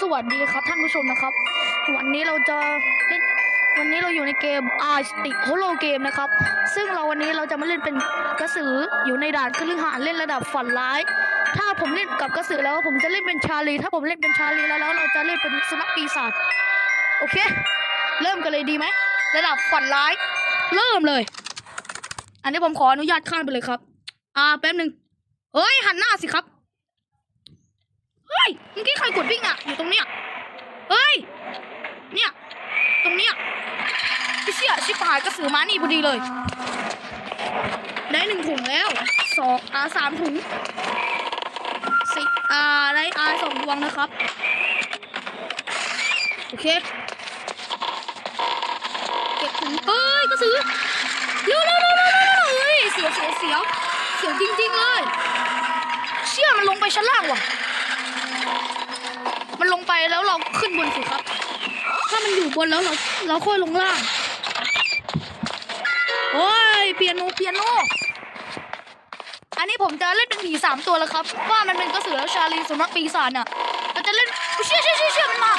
สวัสดีครับท่านผู้ชมนะครับ วันนี้เราจะเล่นวันนี้เราอยู่ในเกม a r s t i c Holo Game นะครับ ซึ่งเราวันนี้เราจะมาเล่นเป็นกระสืออยู่ในด่านคฤหาสน์เล่นระดับฝันร้าย ถ้าผมเล่นกับกระสือแล้วผมจะเล่นเป็นชาลี ถ้าผมเล่นเป็นชาลีแล้วแล้วเราจะเล่นเป็นสุนัขปีศาจโอเค เริ่มกันเลยดีไหมระดับฝันร้าย เริ่มเลย อันนี้ผมขออนุญาตข้ามไปเลยครับ อ่าแป๊บหนึ่งเฮ้ยหันหน้าสิครับ ฮ้ยเมื่อกี้ใครกดวิ่งอะ อยู่ตรงเนี้ยเฮ้ย เนี่ย ตรงเนี้ยไอ้เชี่ยชิบหายกระสือมานี่พอดีเลย ได้หนึ่งถุงแล้วสองอ่าสามถุงสี่อ่าได้อาสองดวงนะครับ โอเค เก็บถุงเอ้ยกระสือเร็วเร็วเร็วเร็วเร็วเฮ้ยเสียวเสียวเสียวเสียวจริงๆเลย เชี่ยมันลงไปชั้นล่างว่ะ มันลงไปแล้วเราขึ้นบนสิครับ ถ้ามันอยู่บนแล้วเราเราค่อยลงล่าง โอ้ยเปียโนเปียโน อันนี้ผมจะเล่นเป็นผีสามตัวแล้วครับ ว่ามันเป็นกระสือแล้วชาลีสุนัขปีศาจน่ะเราจะเล่นเชี่ยเชี่ยเชี่ยเชี่ยมันมา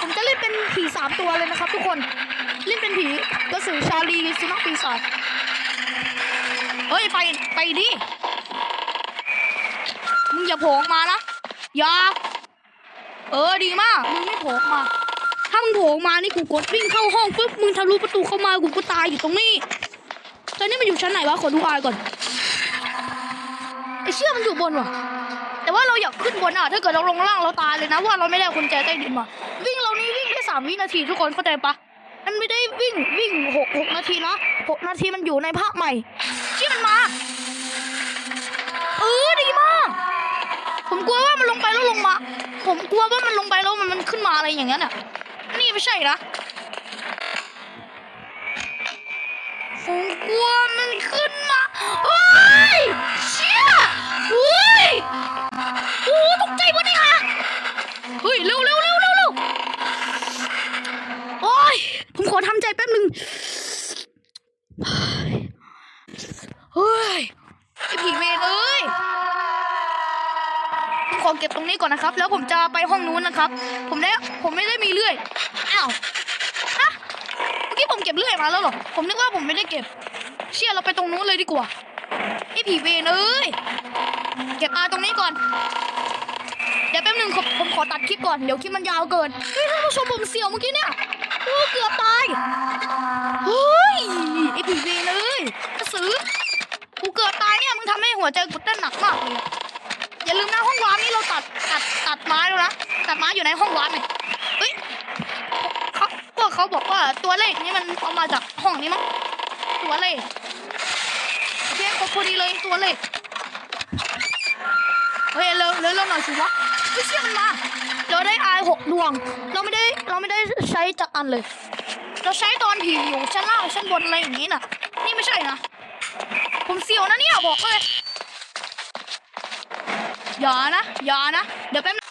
ผมจะเล่นเป็นผีสามตัวเลยนะครับทุกคน เล่นเป็นผีกระสือชาลีสุนัขปีศาจ เฮ้ยไปไปดิ มึงอย่าโผล่มานะ อย่าเออดีมากมึงไม่โผล่มา ถ้ามึงโผล่มานี่กูกดวิ่งเข้าห้องปุ๊บมึงทะลุประตูเข้ามากูก็ตายอยู่ตรงนี้ตอนนี้มันอยู่ชั้นไหนวะขอดูอายก่อนไอเชี่ยมันอยู่บนว่ะ แต่ว่าเราอยากขึ้นบนอะถ้าเกิดเราลงล่างเราตายเลยนะว่าเราไม่ได้กุญแจใต้ดินมาวิ่งเรานี่วิ่งแค่สามวินาทีทุกคนเข้าใจปะมันไม่ได้วิ่งวิ่งหกหกนาทีนะหกนาทีมันอยู่ในภาคใหม่เชี่มันมาเออ ผมกลัวว่ามันลงไปแล้วลงมา ผมกลัวว่ามันลงไปแล้วมันมันขึ้นมาอะไรอย่างนั้นอะ นี่ไม่ใช่นะ ผมกลัวมันขึ้นมาเฮ้ยเชี่ยเฮ้ยโอ้ตกใจหมดเลยค่ะเฮ้ยเร็วเร็วเร็วเร็วเร็วโอ้ยผมขอทำใจแป๊บหนึ่งเฮ้ยไอผีเวรเอ้ย ผมขอเก็ บตรงนี้ก่อนนะครับ แล้วผมจะไปห้องนู้นนะครับ ผมได้ผมไม่ได้มีเลื่อยอ้าวฮะเมื่อกี้ผมเก็บเลื่อยมาแล้วหรอผมนึกว่าผมไม่ได้เก็บ เชี่ยเราไปตรงนู้นเลยดีกว่าไอ้ผีเวรเอ้ยเก็บอาตรงนี้ก่อน เดี๋ยวแป๊บหนึงผมผมขอตัดคลิปก่อนเดี๋ยวคลิปมันยาวเกินเฮ้ยท่านผู้ชมผมเสียวเมื่อกี้เนี่ยโอ้เกือบตายเฮ้ยไอ้ผีเวรเลยกระสือกูเกือบตายเนี่ยมึงทำให้หัวใจกูเต้นหนักมากเลย อย่าลืมนะห้องวาร์ปนี่เราตัดตัดตัดไม้แล้วนะตัดไม้อยู่ในห้องวาร์ปเนี่ยเฮ้ยเขาพวกเขาบอกว่าตัวเลขนี้มันเอามาจากห้องนี้มั้งตัวเลขโอเคครบพอดีเลยตัวเลขเฮ้ยเร็วเร็วเร็วหน่อยสิวะเฮ้เชี่ยมันมาเราได้อายหกดวง เราไม่ได้เราไม่ได้ใช้จากอันเลย เราใช้ตอนผีอยู่ชั้นล่างชั้นบนอะไรอย่างนี้น่ะ นี่ไม่ใช่นะผมเสียวนะเนี่ยบอกเลย อย่านะ อย่านะ เดี๋ยวแป๊บนึง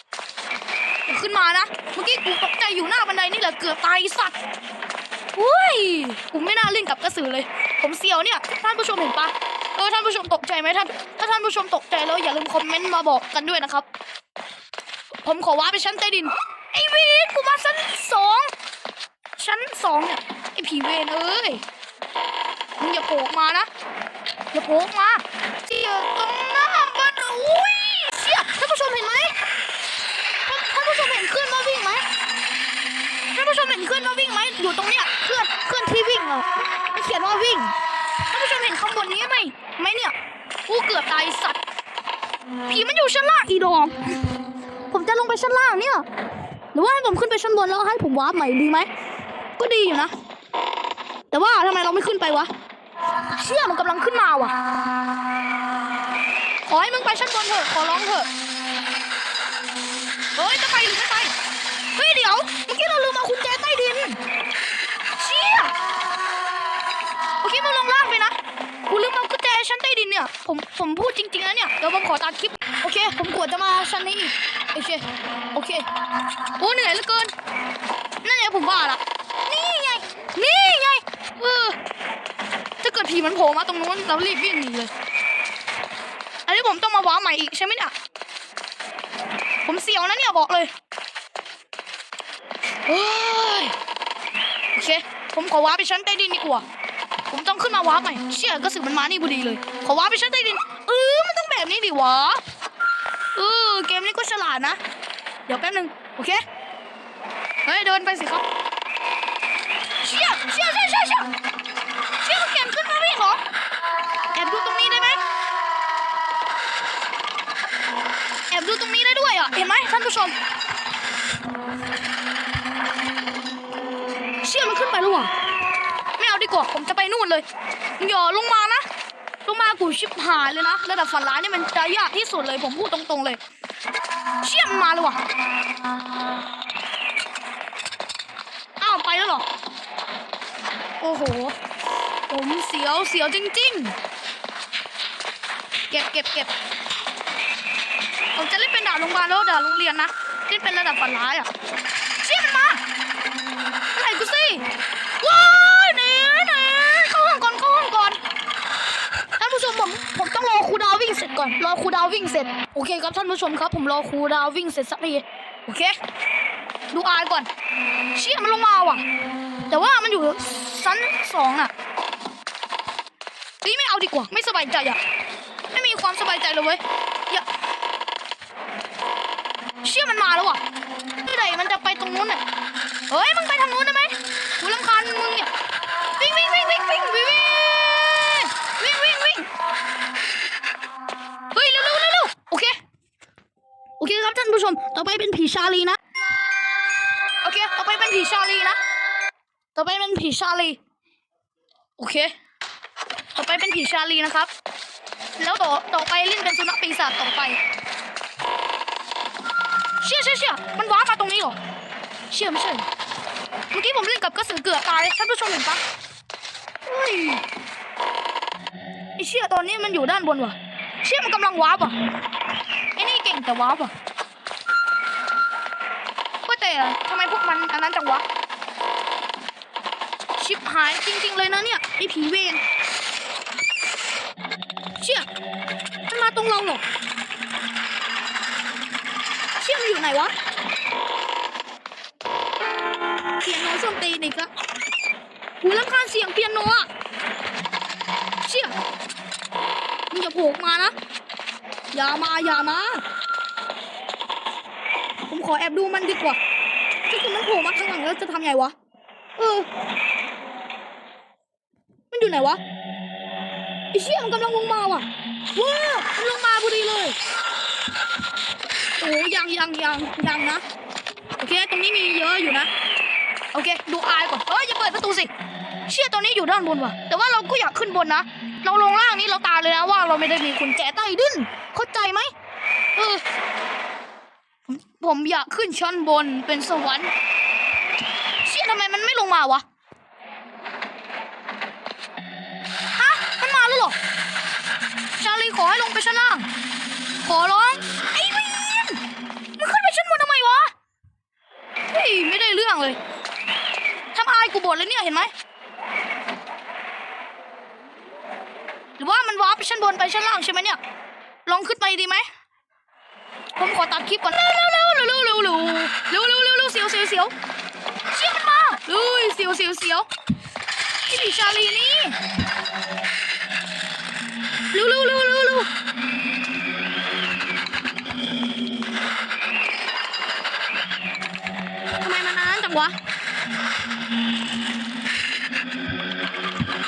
เดี๋ยวขึ้นมานะ เมื่อกี้กูตกใจอยู่หน้าบันไดนี่แหละเกือบตายสัตว์อุ้ยกูไม่น่าเล่นกับกระสือเลย ผมเสียวเนี่ย ท่านผู้ชมเห็นปะเออท่านผู้ชมตกใจไหมท่าน ถ้าท่านผู้ชมตกใจแล้วอย่าลืมคอมเมนต์มาบอกกันด้วยนะครับ ผมขอว้าไปชั้นใต้ดิน ไอ้เวนกูมาชั้นสอง ชั้นสองเนี่ย ไอ้ผีเวนเอ้ย มึงอย่าโผล่มานะ อย่าโผล่มาเสียตรงหน้ามันอุ้ยเชี่ยท่าน ผู้ชมเห็นไหมท่านท่านผู้ชมเห็นเคลื่อนว่าวิ่งไหมท่านผู้ชมเห็นเคลื่อนว่าวิ่งไหมอยู่ตรงเนี้ยเคลื่อนเคลื่อนที่วิ่งอะมันเขียนว่าวิ่งท่านผู้ชมเห็นข้างบนนี้ไหมไหมเนี่ยกูเกือบตายสัตว์ผีมันอยู่ชั้นล่างอีดอกผมจะลงไปชั้นล่างเนี่ยหรือว่าให้ผมขึ้นไปชั้นบนแล้วให้ผมวาร์ปใหม่ดีไหมก็ดีอยู่นะ แต่ว่าทำไมเราไม่ขึ้นไปวะเชี่ยมันกำลังขึ้นมาว่ะขอให้มึงไปชั้นบนเถอะขอร้องเถอะ เฮ้ยจะไปหรือไม่ไป เฮ้ยเดี๋ยว เมื่อกี้เราลืมเอากุญแจใต้ดิน เชี่ยโอเคมึงลงล่างไปนะ กูลืมเอากุญแจชั้นใต้ดินเนี่ย ผม ผมพูดจริงๆนะเนี่ย เดี๋ยวผมขอตัดคลิป โอเค ผมกลัวจะมาชั้นนี้อีกโอเค โอเค โอ้เหนื่อยเหลือเกิน นั่นไงผมว่าละนี่ไง นี่ไง เออถ้าเกิดผีมันโผล่มาตรงนู้นเรารีบวิ่งหนีเลย อันนี้ผมต้องมาว้าใหม่อีกใช่ไหมเนี่ย ผมเสียวนะเนี่ยบอกเลยเฮ้ยโอเค ผมขอว้าไปชั้นใต้ดินดีกว่า ผมต้องขึ้นมาว้าใหม่เชี่ยก็สือมันมานี่พอดีเลย ขอว้าไปชั้นใต้ดิน เออมันต้องแบบนี้ดิวะเออเกมนี้ก็ฉลาดนะ เดี๋ยวแป๊บนึง โอเค เฮ้ยเดินไปสิครับ เชี่ยเชี่ยเชี่ยเชี่ยเชี่ยเชี่ยเขาเขียนขึ้นมาไม่เหรอ แอบดูตรงนี้ได้ไหม แอบดูตรงนี้ได้ด้วยอะ เห็นไหม ท่านผู้ชม เชี่ยมันขึ้นไปแล้วว่ะไม่เอาดีกว่า ผมจะไปนู่นเลยอย่าลงมานะ ลงมากูชิบหายเลยนะ ระดับฝันร้ายนี่มันจะยากที่สุดเลย ผมพูดตรงๆเลย เชี่ยมันมาเลยว่ะอ้าวไปแล้วเหรอ โอ้โห ผมเสียวเสียวจริง ๆ เก็บเก็บเก็บ ผมจะเล่นเป็นด่าโรงพยาบาลแล้วด่าโรงเรียนนะเล่นเป็นระดับฝันร้ายอะเชี่ยมันมาอะไรกูสิว้ายหนีหนีเข้าห้องก่อนเข้าห้องก่อนท่านผู้ชมผมผมต้องรอครูดาววิ่งเสร็จก่อนรอครูดาววิ่งเสร็จโอเคครับท่านผู้ชมครับ ผมรอครูดาววิ่งเสร็จสักทีโอเค ดูอายก่อน เชี่ยมันลงมาว่ะ แต่ว่ามันอยู่ชั้นสองน่ะเฮ้ยไม่เอาดีกว่าไม่สบายใจอะไม่มีความสบายใจเลยเว้ย เชี่ยมันมาแล้วว่ะเมื่ไหร่มันจะไปตรงนู้นน่ะเฮ้ยมึงไปทางนู้นได้ไหมกูรำคาญมึงเนี่ยวิ่งวิ่งวิ่งวิ่งวิ่งวิ่งวิ่งวิ่งวิ่งเฮ้ยเร็วเร็วเร็วเร็วโอเคโอเคครับท่านผู้ชมต่อไปเป็นผีชาลีนะโอเคต่อไปเป็นผีชาลีนะต่อไปเป็นผีชาลีโอเค ต่อไปเป็นผีชาลีนะครับ แล้วต่อต่อไปเล่นเป็นสุนัขปีศาจต่อไป เชี่ยเชี่ยเชี่ยมันว้าปมาตรงนี้เหรอ เชี่ยไม่ใช่ เมื่อกี้ผมเล่นกับกระสือเกือบตายท่านผู้ชมเห็นปะเฮ้ยไอเชี่ยตอนนี้มันอยู่ด้านบนว่ะ เชี่ยมันกำลังว้าปว่ะไอนี่เก่งแต่ว้าปว่ะว่าแต่ทำไมพวกมันอันนั้นจังวะ ชิบหายจริง ๆ เลยนะเนี่ยไอผีเวรเชี่ยมันมาตรงเราเหรอ อยู่ไหนวะ เปียโนส้นตีนอีกแล้วหูรำคาญเสียงเปียโนอะเชี่ยมึงอย่าโผล่มานะ อย่ามาอย่ามา ผมขอแอบดูมันดีกว่าถ้าเกิดมันโผล่มาข้างหลังแล้วจะทำไงวะ เออ มันอยู่ไหนวะไอเชี่ยมันกำลังลงมาว่ะว้ามันลงมาพอดีเลย โอ้ยังยังยังยังนะ โอเค ตรงนี้มีเยอะอยู่นะ โอเค ดูอายก่อนเอ้ยอย่าเปิดประตูสิ เชี่ยตอนนี้อยู่ด้านบนว่ะ แต่ว่าเราก็อยากขึ้นบนนะ เราลงล่างนี้เราตายเลยนะว่าเราไม่ได้มีกุญแจใต้ดิน เข้าใจไหมเออผมอยากขึ้นชั้นบนเป็นสวรรค์ เชี่ยทำไมมันไม่ลงมาวะ ฮะ มันมาแล้วหรอ ชาลีขอให้ลงไปชั้นล่าง ขอร้อง ไอ้เวียนมันขึ้นไปชั้นบนทำไมวะ เฮ้ยไม่ได้เรื่องเลยทำอายกูบ่นเลยเนี่ยเห็นไหมหรือว่ามันวาร์ปชั้นบนไปชั้นล่างใช่ไหมเนี่ย ลองขึ้นไปดีไหม ผมขอตัดคลิปก่อนเร็วเร็วเร็วเร็วเร็วเร็วเร็วเร็วเร็วเร็วเสียวเสียวเสียวเชี่ยมันมาเอ้ยเสียวเสียวเสียวพี่ผีชาลีนี่เร็วเร็วเร็วเร็ว จังวะ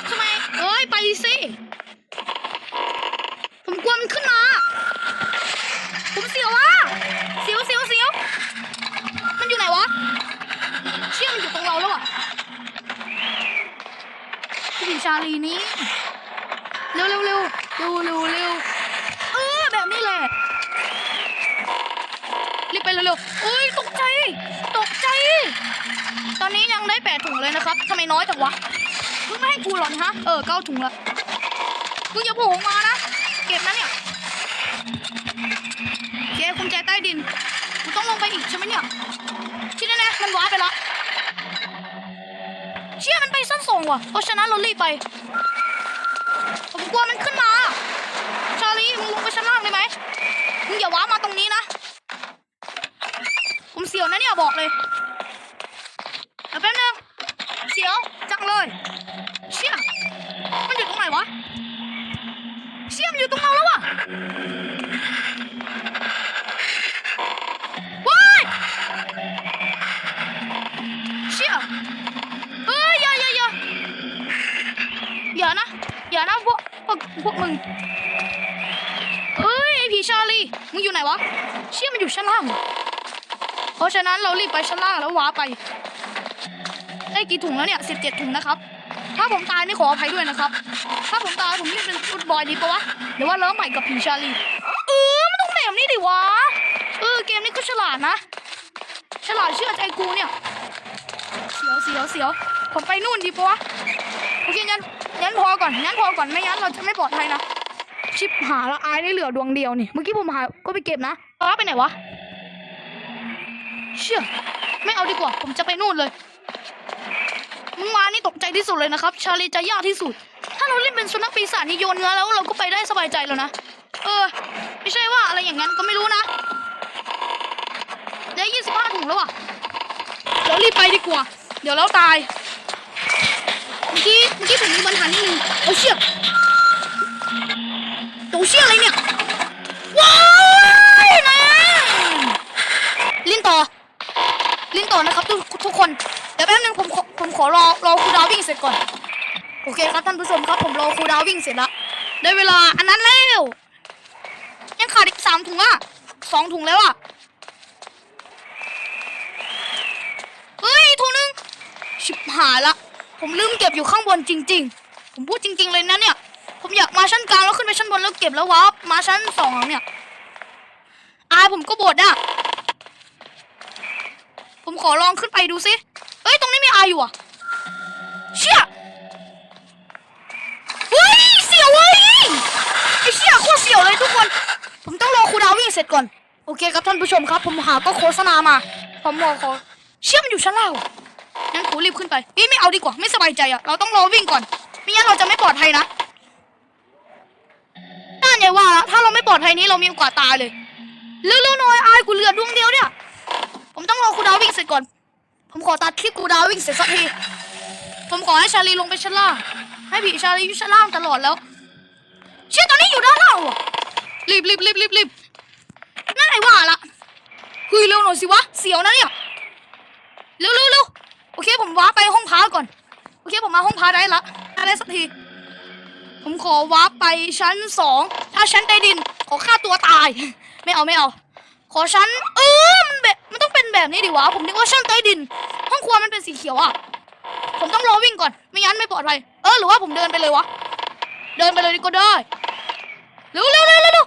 ทำไมเอ้ยไปสิผมกลัวมันขึ้นมาผมเสียวว่ะเสียวเสียวเสียวมันอยู่ไหนวะเชี่ยมันอยู่ตรงเราแล้วอะพี่ชาลีนี้เร็วเร็วเร็วเร็วเร็วเร็วเออแบบนี้แหละ บไปเร็วๆเอ้ยตกใจ ตกใจ ตอนนี้ยังได้แปดถุงเลยนะครับทำไมน้อยจังวะมึงไม่ให้กูหรอนฮะ เออเก้าถุงละมึงอย่าโผล่มานะ เก็บนะเนี่ยโอเคกุญแจใต้ดินกูต้องลงไปอีกใช่ไหมเนี่ยที่แน่ๆมันว้าไปละเชี่ยมันไปสั้นส่งว่ะเพราะฉะนั้นเรารีบไป ผมกลัวมันขึ้นมา ชาลีมึงลงไปชั้นล่างได้ไหมมึงอย่าว้าร์ปมาตรงนี้นะ ยวนะเนี่ยบอกเลยเดี๋ยวแป๊บนึงเสียวจังเลย เชี่ยมันอยู่ตรงไหนวะ เชี่ยมันอยู่ตรงเราแล้ววะว้ายเชี่ยเฮ้ยอย่าอย่าอย่าอย่านะ อย่านะพวกพวกพวกมึงเอ้ยไอผีชาลีมึงอยู่ไหนวะ เชี่ยมันอยู่ชั้นล่าง เพราะฉะนั้นเรารีบไปชั้นล่างแล้วว้าไป ได้กี่ถุงแล้วเนี่ยสิบเจ็ดถุงนะครับ ถ้าผมตายนี่ขออภัยด้วยนะครับ ถ้าผมตายผมเล่เป็นฟุตบอลดีปะวะหรือว่าเริ่มใหม่กับผีชาลีเออมันต้องแบบนี้ดิวะเออเกมนี้ก็ฉลาดนะ ฉลาดเชื่อใจกูเนี่ยเสียวเสียวเสียวผมไปนู่นดีปะวะโอเคงั้นงั้นพอก่อนงั้นพอก่อนไม่งั้นเราจะไม่ปลอดภัยนะชิปหาแล้วอายได้เหลือดวงเดียวนี่เมื่อกี้ผมหาก็ไปเก็บนะป้าไปไหนวะ เชื่อไม่เอาดีกว่า ผมจะไปนู่นเลยมงมานี่ตกใจที่สุดเลยนะครับ ชาลีจะยากที่สุด ถ้าเราเล่นเป็นสุนัขปีศาจนี่โยนเนื้อแล้วเราก็ไปได้สบายใจแล้วนะ เออ ไม่ใช่ว่าอะไรอย่างนั้นก็ไม่รู้นะได้ยี่สิบห้าถุงแล้วอะเดี๋ยวรีบไปดีกว่า เดี๋ยวเราตาย เมื่อกี้เมื่อกี้ผมมีปัญหานิดนึงเอาเชี่ยตัวเชี่ยอะไรเนี่ย ว้ายนะลิ้นต่อ ลิ้น ต่อนะครับทุกทุกคนเดี๋ยวแป๊บนึงผมผมขอรอรอครูดาววิ่งเสร็จก่อน โอเคครับท่านผู้ชมครับผมรอครูดาววิ่งเสร็จแล้วได้เวลาอันนั้นแล้วยังขาดอีกสามถุงอะสองถุงแล้วอะเฮ้ยถุงนึงชิบหายละผมลืมเก็บอยู่ข้างบนจริง ๆ ผมพูดจริง ๆ เลยนะเนี่ย ผมอยากมาชั้นกลางแล้วขึ้นไปชั้นบนแล้วเก็บแล้ววาร์ปมาชั้นสองเนี่ยอายผมก็บ่นอะ ผมขอลองขึ้นไปดูสิเอ้ย ตรงนี้มีอายอยู่อะ เชี่ยเฮ้ย เสียวเว้ยไอ้เชี่ยโคตรเสียวเลยทุกคน ผมต้องรอครูดาววิ่งเสร็จก่อน โอเคครับท่านผู้ชมครับ ผมหาก็โฆษณามา ผมรอขอเชี่ยมันอยู่ชั้นล่างงั้นกูรีบขึ้นไปเอ้ยไม่เอาดีกว่า ไม่สบายใจอะเราต้องรอวิ่งก่อน ไม่งั้นเราจะไม่ปลอดภัยนะน่าไงว่าละถ้าเราไม่ปลอดภัยนี้เรามีโอกาสตายเลย เร็วๆหน่อยอายกูเหลือดวงเดียวเนี่ย ผมต้องรอครูดาววิ่งเสร็จก่อน ผมขอตัดคลิปครูดาววิ่งเสร็จสักที ผมขอให้ชาลีลงไปชั้นล่าง ให้ผีชาลีอยู่ชั้นล่างตลอดแล้ว เชื่อตอนนี้อยู่ด้านล่างวะรีบรีบรีบรีบรีบนั่นไงว่าละเฮ้ยเร็วหน่อยสิวะ เสียวนะเนี่ย เร็วเร็วเร็วโอเคผมว้าไปห้องพักก่อน โอเคผมมาห้องพักได้ละได้สักทีผมขอว้าร์ปไปชั้นสอง ถ้าชั้นใต้ดิน ขอฆ่าตัวตาย ไม่เอาไม่เอา ขอชั้น เออมันแบบมัน แบบนี้ดิวะผมนึกว่าชั้นใต้ดิน ห้องครัวมันเป็นสีเขียวอะ ผมต้องรอวิ่งก่อน ไม่งั้นไม่ปลอดภัย เออหรือว่าผมเดินไปเลยวะ เดินไปเลยก็ได้เร็วเร็วเร็วเร็วเร็ว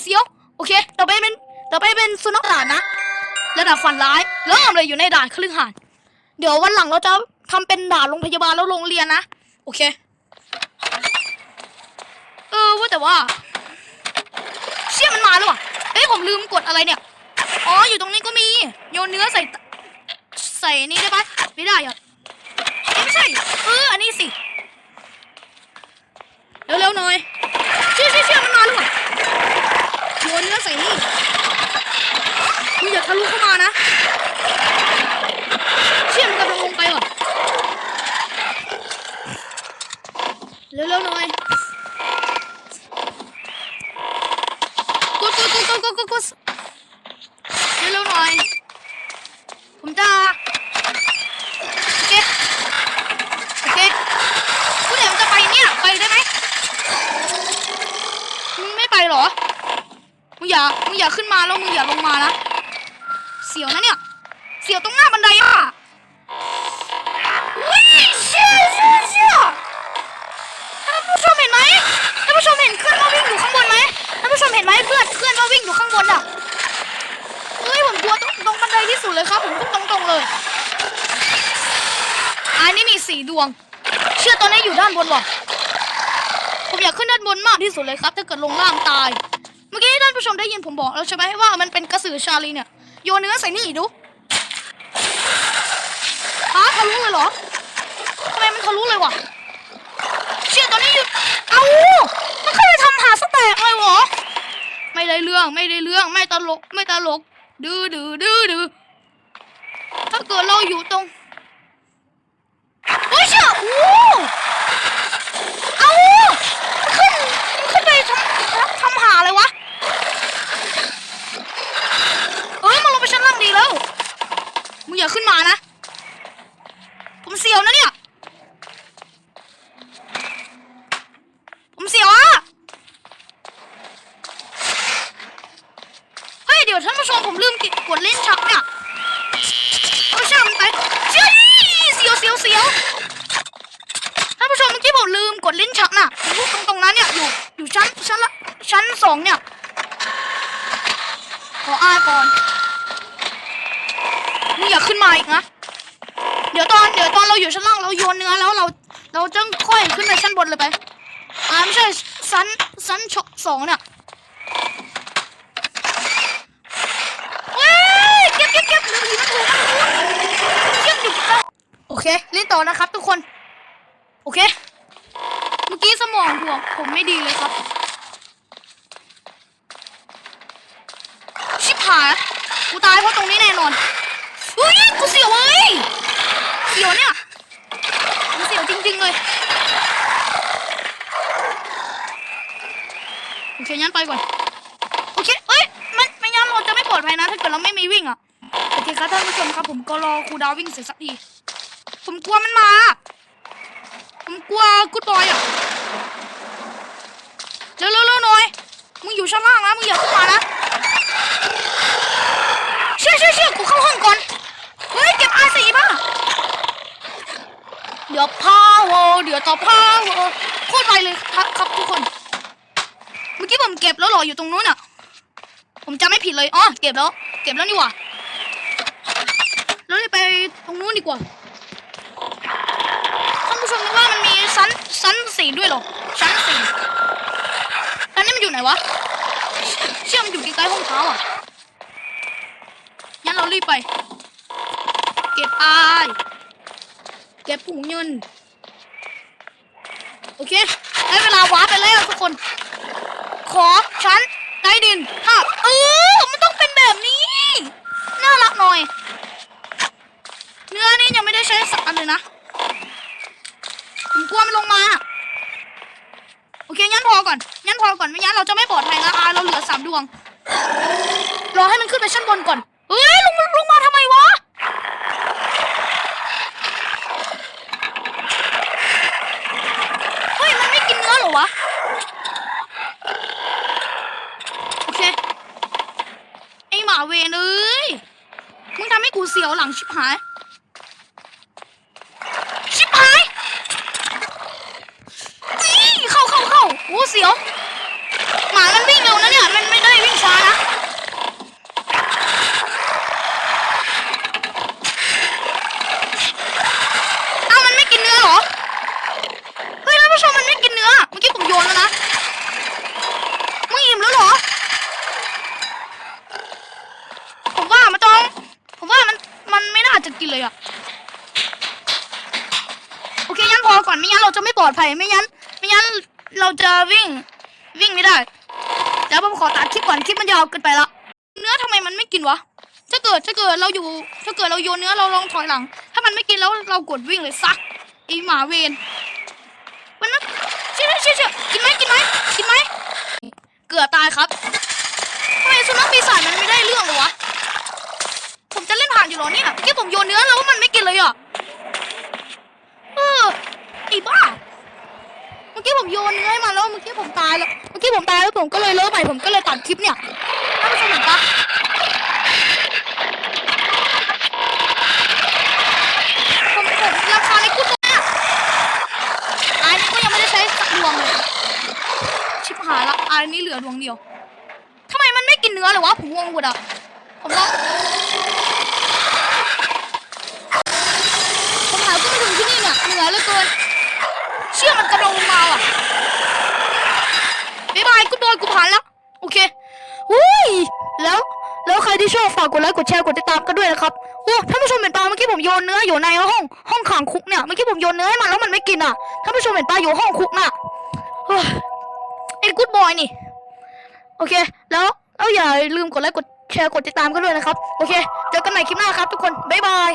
เสียว โอเค ต่อไปเป็น ต่อไปเป็นสุนัขด่านนะ ระดับฝันร้าย เริ่มเลยอยู่ในด่านครึ่งหานเดี๋ยววันหลังเราจะทำเป็นด่านโรงพยาบาลแล้วโรงเรียนนะ โอเค เออว่าแต่ว่า เชี่ยมันมาแล้วว่ะเอ้ยผมลืมกดอะไรเนี่ย อ๋อ อยู่ตรงนี้ก็มี โยนเนื้อใส่ ใส่นี่ได้ปะไม่ได้อะเอ้ยไม่ใช่ เออ อันนี้สิ เร็วๆหน่อยเชี่ยเชี่ยเชี่ยมันมาแล้วว่ะโยนเนื้อใส่นี่มึงอย่าทะลุเข้ามานะ สุดเลยครับผมพูดตรงๆเลย อันนี้มีสีดวง เชื่อตอนนี้อยู่ด้านบนว่ะผมอยากขึ้นด้านบนมากที่สุดเลยครับ ถ้าเกิดลงล่างตาย เมื่อกี้ท่านผู้ชมได้ยินผมบอกแล้วใช่ไหมว่ามันเป็นกระสือชาลีเนี่ย โยนเนื้อใส่นี่ดูฮะทะลุเลยเหรอทำไมมันทะลุเลยวะเชี่ยตอนนี้อยู่ เอามันเข้าไปทำหาสแต็กเลยวะไม่ได้เรื่องไม่ได้เรื่องไม่ตลกไม่ตลกดื้อดื้อดื้อดื้อ ถ้าเกิดเราอยู่ตรงเฮ้ยเชี่ยโอ้เอามันขึ้นมันขึ้นไปทำทำหาอะไรวะเอ้ยมันลงไปชั้นล่างดีแล้วมึงอย่าขึ้นมานะ ผมเสียวนะเนี่ย ผมเสียวอะเฮ้ย เดี๋ยวท่านผู้ชมผมลืมกดเล่นชักเนี่ยเอาช่างมันไปเชี่ยเสียวเสียวเสียวท่านผู้ชมเมื่อกี้ผมลืมกดเล่นชักน่ะอยู่ตรงตรงนั้นเนี่ยอยู่อยู่ชั้นชั้นละ สองเนี่ย ขออ้ายก่อนมึงอย่าขึ้นมาอีกนะ เดี๋ยวตอนเดี๋ยวตอนเราอยู่ชั้นล่างเราโยนเนื้อแล้วเราเราจะค่อยขึ้นไปชั้นบนเลยไปอ่าไม่ใช่ชั้นชั้นชสองเนี่ยเฮ้ยเก็บเก็บเก็บเดี๋ยวผีมันถูกมันถูกเชื่อมอยู่กับโอเคเล่นต่อนะครับทุกคน โอเค เมื่อกี้สมองผมผมไม่ดีเลยครับ ชิบหาย กูตายเพราะตรงนี้แน่นอนเฮ้ยกูเสียวเว้ยเสียวเนี่ยมันเสียวจริงๆเลยโอเคงั้นไปก่อนโอเคเอ้ยมันไม่งั้นเราจะไม่ปลอดภัยนะ ถ้าเกิดเราไม่มีวิ่งอะโอเคครับท่านผู้ชมครับผมก็รอครูดาววิ่งเสร็จสักทีผมกลัวมันมา ผมกลัวกูตอยอะเร็วๆๆหน่อยมึงอยู่ชั้นล่างนะมึงอย่าขึ้นมานะ ชี่ยเชี่ยเชี่ยกูเข้าห้องก่อน เฮ้ยเก็บอาสีป่ะเดี๋ยวพาวเดี๋ยวต่อพาวโคตรไวเลยครับครับทุกคน เมื่อกี้ผมเก็บแล้วหรออยู่ตรงนู้นอะ ผมจำไม่ผิดเลยอ๋อเก็บแล้ว เก็บแล้วนี่หว่าแล้วเลยไปตรงนู้นดีกว่าท่านผู้ชมนึกว่ามันมีชั้นชั้นสี่ด้วยหรอชั้นสี่อันนี้มันอยู่ไหนวะ เชื่อมันอยู่ใกล้ๆห้องเท้าอะ เรารีบไป เก็บอายเก็บถุงเงิน โอเคได้เวลาวาร์ปไปแล้วทุกคน ขอชั้นใต้ดินภาพเออมันต้องเป็นแบบนี้ น่ารักหน่อย เนื้อนี่ยังไม่ได้ใช้สักอันเลยนะ ผมกลัวมันลงมา โอเคงั้นพอก่อนงั้นพอก่อนไม่งั้นเราจะไม่ปลอดภัยนะอาเราเหลือสามดวง รอให้มันขึ้นไปชั้นบนก่อน ลงมาทำไมวะ เฮ้ย มันไม่กินเนื้อเหรอวะ โอเค ไอหมาเวนเอ้ย มึงทำให้กูเสียวหลังชิบหาย ชิบหายนี่เข้าเข้าเข้าโอ้เสียว หมามันวิ่งเร็วนะเนี่ย มันไม่ได้วิ่งช้านะ เอ้ามันไม่กินเนื้อเหรอ เฮ้ยท่านผู้ชมมันไม่กินเนื้อ เมื่อกี้ผมโยนแล้วนะ มึงอิ่มแล้วเหรอ ผมว่ามันต้อง ผมว่ามันมันไม่น่าจะกินเลยอะโอเคงั้นพอก่อนไม่งั้นเราจะไม่ปลอดภัยไม่งั้น ไม่งั้นเราจะวิ่ง วิ่งไม่ได้เดี๋ยวผมขอตัดคลิปก่อนคลิปมันยาวเกินไปละ เนื้อทำไมมันไม่กินวะ ถ้าเกิดถ้าเกิดเรา อยู่ ถ้าเกิดเราโยนเนื้อเราลองถอยหลัง ถ้ามันไม่กินแล้วเรากดวิ่งเลยซักไอหมาเวนมันนะเชี่ยเชี่ยเชี่ยกินไหมกินไหมกินไหมเกือบตายครับทำไมสุนัขปีศาจมันไม่ได้เรื่องเลยวะผมจะเล่นผ่านอยู่หรอเนี่ยเมื่อกี้ผมโยนเนื้อแล้วมันไม่กินเลยอะเออไอ้บ้าเมื่อกี้ผมโยนเนื้อให้มันแล้วเมื่อกี้ผมตายแล้วเมื่อกี้ผมตายแล้วผมก็เลยเลิกใหม่ผมก็เลยตัดคลิปเนี่ยท่านผู้ชมเห็นปะผมผมราคาในกุ๊ดเนี่ยอันนี้ก็ยังไม่ได้ใช้สักดวงเลย ชิบหายละอันนี้เหลือดวงเดียวทำไมมันไม่กินเนื้อเลยวะผมงงหมดอะผมลองผมหาขึ้นมาถึงที่นี่เนี่ยเหนื่อยเหลือเกินเชื่อมันกำลังลงมาว่ะบ๊ายบายกูโดนกูผ่านแล้วโอเคอุ้ยแล้วแล้วใครที่ชอบฝากกดไลค์กดแชร์กดติดตามกันด้วยนะครับโอ้ท่านผู้ชมเห็นปะเมื่อกี้ผมโยนเนื้ออยู่ในห้องห้องขังคุกเนี่ยเมื่อกี้ผมโยนเนื้อให้มันแล้วมันไม่กินอะท่านผู้ชมเห็นปะอยู่ห้องคุกน่ะ เฮ้ยไอ้กูดบอยนี่ โอเค แล้วแล้วอย่าลืมกดไลค์กดแชร์กดติดตามกันด้วยนะครับ โอเค เจอกันใหม่คลิปหน้าครับทุกคน บ๊ายบาย